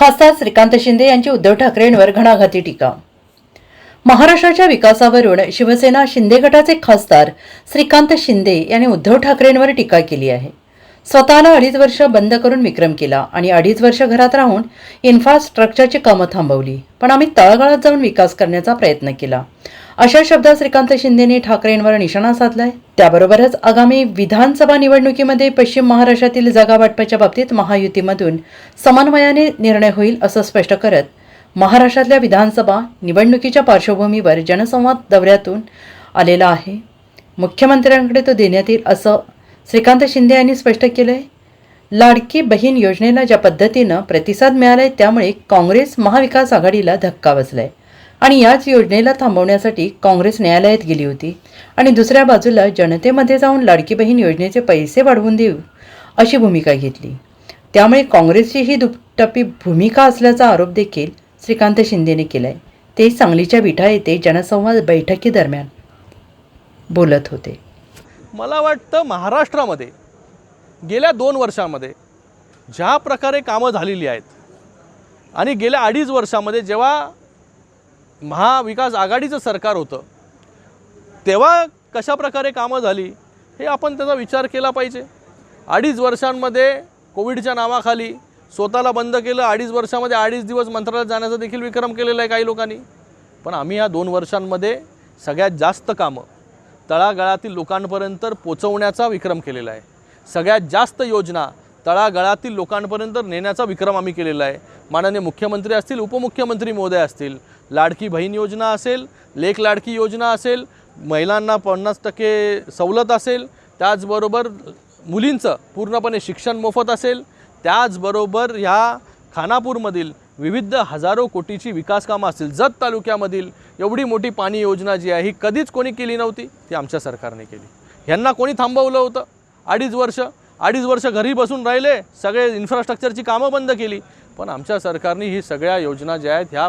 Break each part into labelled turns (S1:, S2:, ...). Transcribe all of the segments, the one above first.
S1: खासदार श्रीकांत शिंदे यांची उद्धव ठाकरेंवर घणाघाती टीका. महाराष्ट्राच्या विकासावरून शिवसेना शिंदे गटाचे खासदार श्रीकांत शिंदे यांनी उद्धव ठाकरेंवर टीका केली आहे. स्वतःला अडीच वर्ष बंद करून विक्रम केला आणि अडीच वर्ष घरात राहून इन्फ्रास्ट्रक्चरची कामं थांबवली. पण आम्ही तळागाळात जाऊन विकास करण्याचा प्रयत्न केला. अशा शब्दात श्रीकांत शिंदेने ठाकरेंवर निशाणा साधलाय. त्याबरोबरच आगामी विधानसभा निवडणुकीमध्ये पश्चिम महाराष्ट्रातील जागा वाटपाच्या बाबतीत महायुतीमधून समन्वयाने निर्णय होईल असं स्पष्ट करत महाराष्ट्रातल्या विधानसभा निवडणुकीच्या पार्श्वभूमीवर जनसंवाद दौऱ्यातून आलेला आहे. मुख्यमंत्र्यांकडे तो देण्यात येईल असं श्रीकांत शिंदे यांनी स्पष्ट केलं आहे लाडकी बहीण योजनेला ज्या पद्धतीनं प्रतिसाद मिळालाय त्यामुळे काँग्रेस महाविकास आघाडीला धक्का बसलाय. आणि याच योजनेला थांबवण्यासाठी काँग्रेस न्यायालयात गेली होती. आणि दुसऱ्या बाजूला जनतेमध्ये जाऊन लाडकी बहीण योजनेचे पैसे वाढवून देऊ अशी भूमिका घेतली. त्यामुळे काँग्रेसची ही दुपटपी भूमिका असल्याचा आरोप देखील श्रीकांत शिंदेने केला आहे ते सांगलीच्या विठा येथे जनसंवाद बैठकीदरम्यान बोलत होते.
S2: मला वाटतं महाराष्ट्रामध्ये गेल्या दोन वर्षामध्ये ज्या प्रकारे कामं झालेली आहेत आणि गेल्या अडीच वर्षामध्ये जेव्हा महाविकास आघाडीचं सरकार होतं. तेव्हा कशा प्रकारे कामं झाली हे आपण त्याचा विचार केला पाहिजे. अडीच वर्षांमध्ये कोविडच्या नावाखाली स्वतःला बंद केलं अडीच वर्षामध्ये अडीच दिवस मंत्रालयात जाण्याचा देखील विक्रम केलेला आहे काही लोकांनी. पण आम्ही या दोन वर्षांमध्ये सगळ्यात जास्त कामं तळागाळातील लोकांपर्यंत पोचवण्याचा विक्रम केलेला आहे. सगळ्यात जास्त योजना तळागाळातील लोकांपर्यंत नेण्याचा विक्रम आम्ही केलेला आहे. माननीय मुख्यमंत्री असतील उपमुख्यमंत्री महोदय असतील लाडकी बहीण योजना असेल लेख लाडकी योजना असेल महिलांना पन्नास टक्के सवलत असेल त्याचबरोबर मुलींचं पूर्णपणे शिक्षण मोफत असेल त्याचबरोबर ह्या खानापूरमधील विविध हजारो कोटीची विकासकामं असतील जत तालुक्यामधील एवढी मोठी पाणी योजना जी आहे ही कधीच कोणी केली नव्हती ती आमच्या सरकारने केली. ह्यांना कोणी थांबवलं होतं? अडीच वर्ष अडीच वर्ष घरी बसून राहिले सगळे इन्फ्रास्ट्रक्चरची कामं बंद केली पण आमच्या सरकारने ही सगळ्या योजना ज्या आहेत ह्या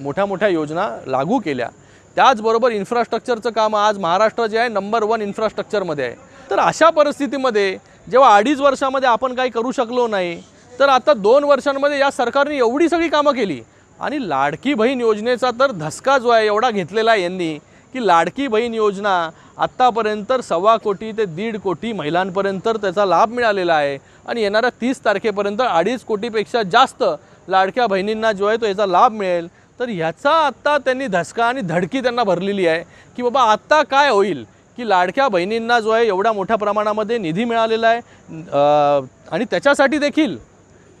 S2: मोठ्या मोठ्या योजना लागू केल्या. त्याचबरोबर इन्फ्रास्ट्रक्चरचं काम आज महाराष्ट्र जे आहे नंबर वन इन्फ्रास्ट्रक्चरमध्ये आहे. तर अशा परिस्थितीमध्ये जेव्हा अडीच वर्षामध्ये आपण काही करू शकलो नाही तर आता दोन वर्षांमध्ये या सरकारने एवढी सगळी कामं केली. आणि लाडकी बहीण योजनेचा तर धसका जो आहे एवढा घेतलेला आहे यांनी की लाडकी बहीण योजना आत्तापर्यंत सव्वा कोटी ते दीड कोटी महिलांपर्यंत त्याचा लाभ मिळालेला आहे. आणि येणाऱ्या तीस तारखेपर्यंत अडीच कोटीपेक्षा जास्त लाडक्या बहिणींना जो आहे तो याचा लाभ मिळेल. तर ह्याचा आत्ता त्यांनी धसका आणि धडकी त्यांना भरलेली आहे की बाबा आत्ता काय होईल की लाडक्या बहिणींना जो आहे एवढ्या मोठ्या प्रमाणामध्ये निधी मिळालेला आहे. आणि त्याच्यासाठी देखील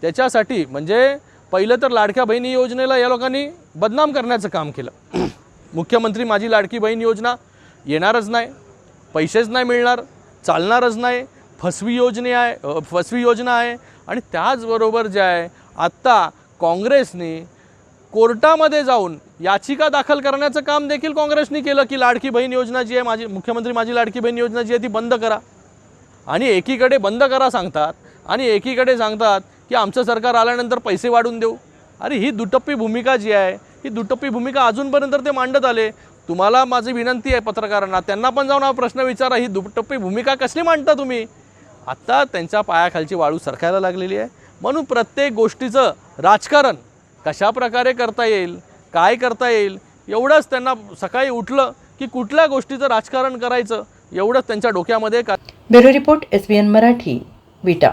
S2: त्याच्यासाठी म्हणजे पहिलं तर लाडक्या बहिणी योजनेला या लोकांनी बदनाम करण्याचं काम केलं. मुख्यमंत्री माझी लाडकी बहीण योजना येणारच नाही पैसेच नाही मिळणार चालणारच नाही फसवी योजने आहे फसवी योजना आहे. आणि त्याचबरोबर जे आहे आत्ता काँग्रेसने कोर्टामध्ये जाऊन याचिका दाखल करण्याचं काम देखील काँग्रेसने केलं की लाडकी बहीण योजना जी आहे माझी मुख्यमंत्री माझी लाडकी बहीण योजना जी आहे ती बंद करा. आणि एकीकडे बंद करा सांगतात आणि एकीकडे सांगतात की आमचं सरकार आल्यानंतर पैसे वाढून देऊ. अरे ही दुटप्पी भूमिका जी आहे ही दुटप्पी भूमिका अजूनपर्यंत ते मांडत आले. तुम्हाला माझी विनंती आहे पत्रकारांना त्यांना पण जाऊन हा प्रश्न विचारा ही दुटप्पी भूमिका कसली मांडता तुम्ही? आत्ता त्यांच्या पायाखालची वाळू सरकायला लागलेली आहे. म्हणून प्रत्येक गोष्टीचं राजकारण कशा प्रकारे करता येईल काय करता येईल एवढंच त्यांना सकाळी उठलं की कुठल्या गोष्टीचं राजकारण करायचं एवढंच त्यांच्या डोक्यामध्ये का
S1: bureau report S B N Marathi Vita.